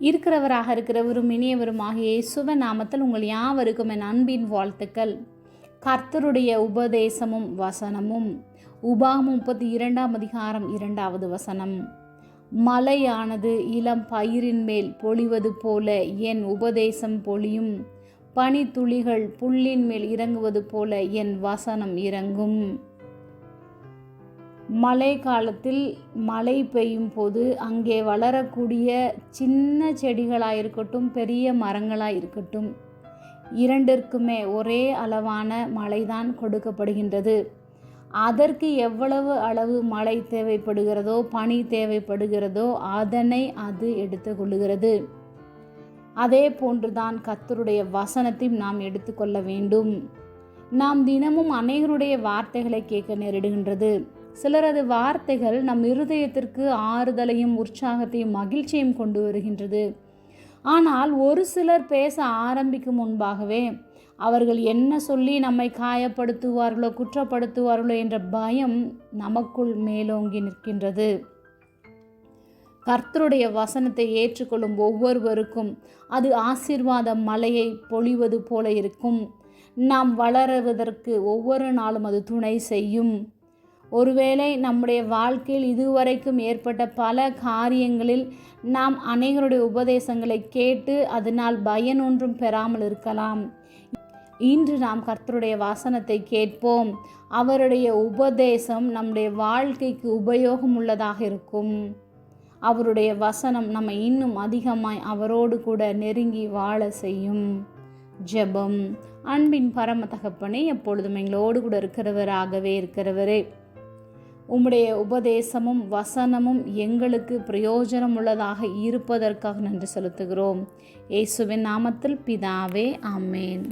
இருக்கிறவராக இருக்கிறவரும் இனியவரும் ஆகிய சுவ நாமத்தில் உங்கள் யாவருக்கும் என் அன்பின் வாழ்த்துக்கள். கர்த்தருடைய உபதேசமும் வசனமும். உபாகம் முப்பத்தி இரண்டாம் அதிகாரம் இரண்டாவது வசனம். மலையானது இளம் பயிரின் மேல் பொழிவது போல என் உபதேசம் பொழியும். பனித்துளிகள் புல்லின் மேல் இறங்குவது போல என் வசனம் இறங்கும். மழை காலத்தில் மழை பெய்யும் போது அங்கே வளரக்கூடிய சின்ன செடிகளாக இருக்கட்டும் பெரிய மரங்களாக இருக்கட்டும் இரண்டிற்குமே ஒரே அளவான மழைதான் கொடுக்கப்படுகின்றது. அதற்கு எவ்வளவு அளவு மழை தேவைப்படுகிறதோ பனி தேவைப்படுகிறதோ அதனை அது எடுத்துக்கொள்ளுகிறது அதே போன்றுதான் கத்தருடைய வசனத்தையும் நாம் எடுத்துக்கொள்ள வேண்டும். நாம் தினமும் அநேகருடைய வார்த்தைகளை கேட்க நேரிடுகின்றது. சிலரது வார்த்தைகள் நம் இருதயத்திற்கு ஆறுதலையும் உற்சாகத்தையும் மகிழ்ச்சியும் கொண்டு வருகின்றது. ஆனால் ஒரு சிலர் பேச ஆரம்பிக்கும் முன்பாகவே அவர்கள் என்ன சொல்லி நம்மை காயப்படுத்துவார்களோ குற்றப்படுத்துவார்களோ என்ற பயம் நமக்குள் மேலோங்கி நிற்கின்றது. கர்த்தருடைய வசனத்தை ஏற்றுக்கொள்ளும் ஒவ்வொருவருக்கும் அது ஆசீர்வாத மலையை பொழிவது போல இருக்கும். நாம் வளருவதற்கு ஒவ்வொரு நாளும் அது துணை செய்யும். ஒருவேளை நம்முடைய வாழ்க்கையில் இதுவரைக்கும் ஏற்பட்ட பல காரியங்களில் நாம் அநேகருடைய உபதேசங்களை கேட்டு அதனால் பயன் ஒன்றும் பெறாமல் இருக்கலாம். இன்று நாம் கர்த்தருடைய வாசனத்தை கேட்போம். அவருடைய உபதேசம் நம்முடைய வாழ்க்கைக்கு உபயோகம் உள்ளதாக இருக்கும். அவருடைய வசனம் நம்மை இன்னும் அதிகமாய் அவரோடு கூட நெருங்கி வாழ செய்யும். ஜெபம். அன்பின் பரம தகப்பனே எப்பொழுதும் எங்களோடு கூட இருக்கிறவராகவே இருக்கிறவரே. உம்முடைய உபதேசமும் வசனமும் எங்களுக்கு பிரயோஜனம் உள்ளதாக இருப்பதற்காக நன்றி செலுத்துகிறோம். இயேசுவின் நாமத்தில் பிதாவே ஆமேன்.